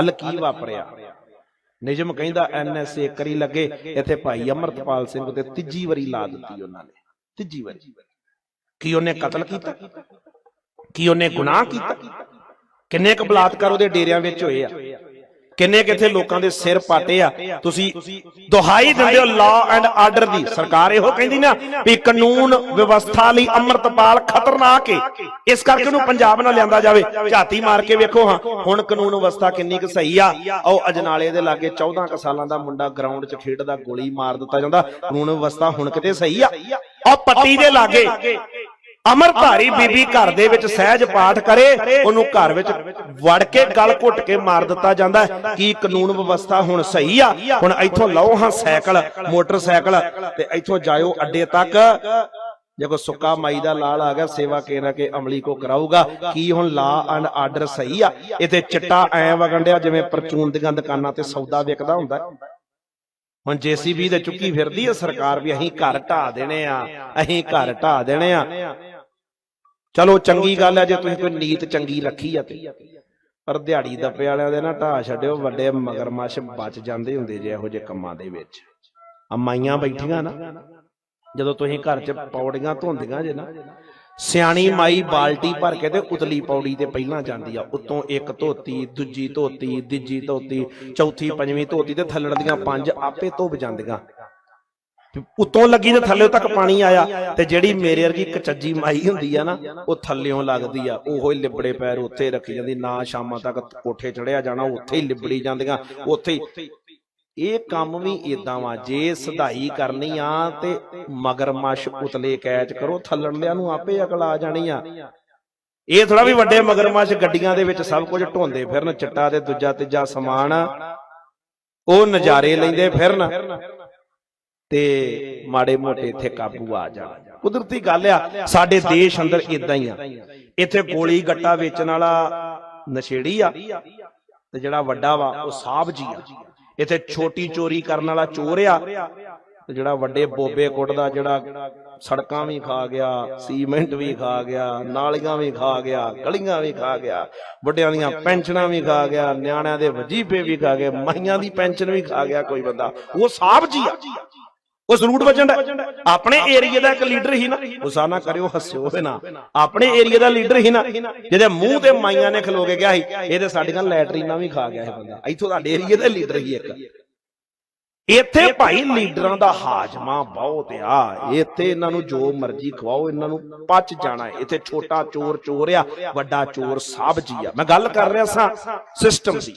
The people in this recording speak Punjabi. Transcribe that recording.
ਹਲ ਕੀ ਵਾਪਰਿਆ? ਨਿਜਮ ਕਹਿੰਦਾ ਐਨਐਸਏ ਕਰੀ ਲੱਗੇ, ਇੱਥੇ ਭਾਈ ਅਮਰਤਪਾਲ ਸਿੰਘ ਤੇ ਤੀਜੀ ਵਾਰੀ ਲਾ ਦਿੱਤੀ ਉਹਨਾਂ ਨੇ। ਤੀਜੀ ਵਾਰੀ। ਕੀ ਉਹਨੇ ਕਤਲ ਕੀਤਾ? ਕੀ ਉਹਨੇ ਗੁਨਾਹ ਕੀਤਾ? ਕਿੰਨੇ ਕੁ ਬਲਾਤਕਾਰ ਉਹਦੇ ਡੇਰਿਆਂ ਵਿੱਚ ਹੋਏ ਆ? ਕਿੰਨੇ ਕਿਥੇ ਲੋਕਾਂ ਦੇ ਸਿਰ ਪਾਟੇ ਆ? ਤੁਸੀਂ ਦੁਹਾਈ ਦਿੰਦੇ ਹੋ ਲਾਅ ਐਂਡ ਆਰਡਰ ਦੀ। ਸਰਕਾਰ ਇਹੋ ਕਹਿੰਦੀ ਨਾ ਵੀ ਕਾਨੂੰਨ ਵਿਵਸਥਾ ਲਈ ਅੰਮ੍ਰਿਤਪਾਲ ਖਤਰਨਾਕ ਏ। ਇਸ ਕਰਕੇ ਉਹਨੂੰ ਪੰਜਾਬ ਨਾਲ ਲਿਆਂਦਾ ਜਾਵੇ। ਝਾਤੀ ਮਾਰ ਕੇ ਵੇਖੋ ਹਾਂ ਹੁਣ ਕਾਨੂੰਨ ਵਿਵਸਥਾ ਕਿੰਨੀ ਕੁ ਸਹੀ ਆ। ਉਹ ਅਜਨਾਲੇ ਦੇ ਲਾਗੇ 14 ਕੁ ਸਾਲਾਂ ਦਾ ਮੁੰਡਾ ਗਰਾਊਂਡ 'ਚ ਖੇਡਦਾ ਗੋਲੀ ਮਾਰ ਦਿੱਤਾ ਜਾਂਦਾ। ਕਾਨੂੰਨ ਵਿਵਸਥਾ ਹੁਣ ਕਿਤੇ ਸਹੀ ਆ। ਉਹ ਪੱਟੀ ਦੇ ਲਾਗੇ। ਅਮਰਧਾਰੀ ਬੀਬੀ ਘਰ ਦੇ ਵਿੱਚ ਸਹਿਜ ਪਾਠ ਕਰੇ ਉਹਨੂੰ ਘਰ ਵਿੱਚ ਵੜ ਕੇ ਗਲ ਘੁੱਟ ਕੇ ਮਾਰ ਦਿੱਤਾ ਜਾਂਦਾ। ਕੀ ਕਾਨੂੰਨ ਵਿਵਸਥਾ ਹੁਣ ਸਹੀ ਆ? ਹੁਣ ਇੱਥੋਂ ਲਓ ਹਾਂ ਸਾਈਕਲ ਮੋਟਰਸਾਈਕਲ ਤੇ ਇੱਥੋਂ ਜਾਇਓ ਅੱਡੇ ਤੱਕ। ਜੇ ਕੋ ਸੁੱਕਾ ਮਾਈ ਦਾ ਲਾਲ ਆ ਗਿਆ ਸੇਵਾ ਕੇ ਕੇ ਅਮਲੀ ਕੋ ਕਰਾਊਗਾ। ਕੀ ਹੁਣ ਲਾ ਐਂਡ ਆਰਡਰ ਸਹੀ ਆ? ਇੱਥੇ ਚਿੱਟਾ ਐ ਵਗੰਡਿਆ ਜਿਵੇਂ ਪਰਚੂਨ ਦੀਆਂ ਦੁਕਾਨਾਂ ਤੇ ਸੌਦਾ ਵਿਕਦਾ ਹੁੰਦਾ। ਹੁਣ ਜੀਸੀਬੀ ਤੇ ਚੁੱਕੀ ਫਿਰਦੀ ਆ ਸਰਕਾਰ ਵੀ ਅਸੀਂ ਘਰ ਢਾ ਦੇਣੇ ਆ ਅਸੀਂ ਘਰ ਢਾ ਦੇਣੇ ਆ ਚਲੋ ਚੰਗੀ ਗੱਲ ਹੈ ਜੇ ਤੁਸੀਂ ਕੋਈ ਨੀਤ ਚੰਗੀ ਰੱਖੀ ਆ ਤੇ। ਪਰ ਦਿਹਾੜੀ ਦੱਪੇ ਵਾਲਿਆਂ ਦੇ ਨਾ ਢਾ ਛੱਡਿਓ, ਵੱਡੇ ਮਗਰਮੱਛ ਬਚ ਜਾਂਦੇ ਹੁੰਦੇ ਜੇ ਇਹੋ ਜਿਹੇ ਕੰਮਾਂ ਦੇ ਵਿੱਚ। ਆ ਮਾਈਆਂ ਬੈਠੀਆਂ ਨਾ, ਜਦੋਂ ਤੁਸੀਂ ਘਰ 'ਚ ਪੌੜੀਆਂ ਧੋਂਦੀਆਂ ਜੇ ਨਾ, ਸਿਆਣੀ ਮਾਈ ਬਾਲਟੀ ਭਰ ਕੇ ਤੇ ਉਤਲੀ ਪੌੜੀ ਤੇ ਪਹਿਲਾਂ ਜਾਂਦੀ ਆ, ਉਤੋਂ ਇੱਕ ਧੋਤੀ, ਦੂਜੀ ਧੋਤੀ, ਤੀਜੀ ਧੋਤੀ, ਚੌਥੀ, ਪੰਜਵੀਂ ਧੋਤੀ ਤੇ ਥੱਲੜ ਦੀਆਂ ਪੰਜ ਆਪੇ ਧੁੱਬ ਜਾਂਦੀਆਂ। ਉਤੋਂ ਲੱਗੀ ਤੇ ਥੱਲੇ ਤੱਕ ਪਾਣੀ ਆਇਆ ਤੇ ਜਿਹੜੀ ਮੇਰੇ ਵਰਗੀ ਕਚੱਜੀ ਮਾਈ ਹੁੰਦੀ ਆ ਨਾ, ਉਹ ਥੱਲਿਓਂ ਲੱਗਦੀ ਆ। ਉਹੋ ਹੀ ਲਿਬੜੇ ਪੈਰ ਉੱਥੇ ਰੱਖੀ ਜਾਂਦੀ, ਨਾ ਸ਼ਾਮਾਂ ਤੱਕ ਕੋਠੇ ਚੜਿਆ ਜਾਣਾ, ਉੱਥੇ ਹੀ ਲਿਬੜੀ ਜਾਂਦੀਆਂ, ਉੱਥੇ ਹੀ। ਇਹ ਕੰਮ ਵੀ ਇਦਾਂ ਵਾ, ਜੇ ਸਧਾਈ ਕਰਨੀ ਆ ਤੇ ਮਗਰਮੱਛ ਉਤਲੇ ਕੈਚ ਕਰੋ ਥੱਲੜਲਿਆਂ ਨੂੰ ਆਪੇ ਅਕਲ ਆ ਜਾਣੀ ਆ। ਇਹ ਥੋੜਾ ਵੀ ਵੱਡੇ ਮਗਰਮੱਛ ਗੱਡੀਆਂ ਦੇ ਵਿੱਚ ਸਭ ਕੁਝ ਢੋਂਦੇ ਫਿਰਨ, ਚਿੱਟਾ ਤੇ ਦੂਜਾ ਤੀਜਾ ਸਮਾਨ, ਉਹ ਨਜ਼ਾਰੇ ਲੈਂਦੇ ਫਿਰਨ। ਤੇ ਮਾੜੇ ਮੋਟੇ ਇੱਥੇ ਕਾਬੂ ਆ ਜਾਣ। ਕੁਦਰਤੀ ਗੱਲ ਆ, ਸਾਡੇ ਦੇਸ਼ ਅੰਦਰ ਇਦਾਂ ਹੀ ਆ। ਇੱਥੇ ਗੋਲੀ ਗੱਟਾ ਵੇਚਣ ਵਾਲਾ ਨਸ਼ੇੜੀ ਆ ਤੇ ਜਿਹੜਾ ਵੱਡਾ ਵਾ, ਉਹ ਸਾਹਬ ਜੀ ਆ। ਇੱਥੇ ਛੋਟੀ ਚੋਰੀ ਕਰਨ ਵਾਲਾ ਚੋਰ ਆ ਤੇ ਜਿਹੜਾ ਵੱਡੇ ਬੋਬੇ ਕੁੱਟਦਾ ਜਿਹੜਾ ਸੜਕਾਂ ਵੀ ਖਾ ਗਿਆ, ਸੀਮੈਂਟ ਵੀ ਖਾ ਗਿਆ, ਨਾਲੀਆਂ ਵੀ ਖਾ ਗਿਆ, ਗਲੀਆਂ ਵੀ ਖਾ ਗਿਆ, ਵੱਡਿਆਂ ਦੀਆਂ ਪੈਨਸ਼ਨਾਂ ਵੀ ਖਾ ਗਿਆ, ਨਿਆਣਿਆਂ ਦੇ ਵਜੀਫੇ ਵੀ ਖਾ ਗਏ ਮਹੀਆਂ ਦੀ ਪੈਨਸ਼ਨ ਵੀ ਖਾ ਗਿਆ ਕੋਈ ਬੰਦਾ। ਉਹ ਸਾਹਬ ਜੀ ਆ। ਉਹ ਸਲੂਟ ਵਜਣ ਦਾ ਆਪਣੇ ਏਰੀਆ ਦਾ ਇੱਕ ਲੀਡਰ ਹੀ ਨਾ। ਗੁੱਸਾ ਨਾ। ਕਰਿਓ ਹੱਸਿਓ ਤੇ ਨਾ ਆਪਣੇ ਏਰੀਆ ਦਾ ਲੀਡਰ ਹੀ ਨਾ। ਜਿਹਦੇ ਮੂੰਹ ਤੇ ਮਾਈਆਂ ਨੇ ਖਲੋ ਕੇ ਗਿਆ ਸੀ ਇਹ ਤੇ ਸਾਡੀਆਂ ਲੈਟਰੀਨਾਂ ਵੀ ਖਾ ਗਿਆ ਇਹ ਬੰਦਾ। ਇੱਥੋਂ ਦਾ ਏਰੀਆ ਦਾ ਲੀਡਰ ਹੀ ਇੱਕ। ਇੱਥੇ ਭਾਈ ਲੀਡਰਾਂ ਦਾ ਹਾਜਮਾ ਬਹੁਤ ਆ। ਇੱਥੇ ਇਹਨਾਂ ਨੂੰ ਜੋ ਮਰਜ਼ੀ ਖਵਾਓ ਇਹਨਾਂ ਨੂੰ ਪਚ ਜਾਣਾ। ਇੱਥੇ ਛੋਟਾ ਚੋਰ ਚੋਰ ਆ ਵੱਡਾ ਚੋਰ ਸਾਬ ਜੀ ਆ। ਮੈਂ ਗੱਲ ਕਰ ਰਿਹਾ ਸਾਂ ਸਿਸਟਮ ਦੀ।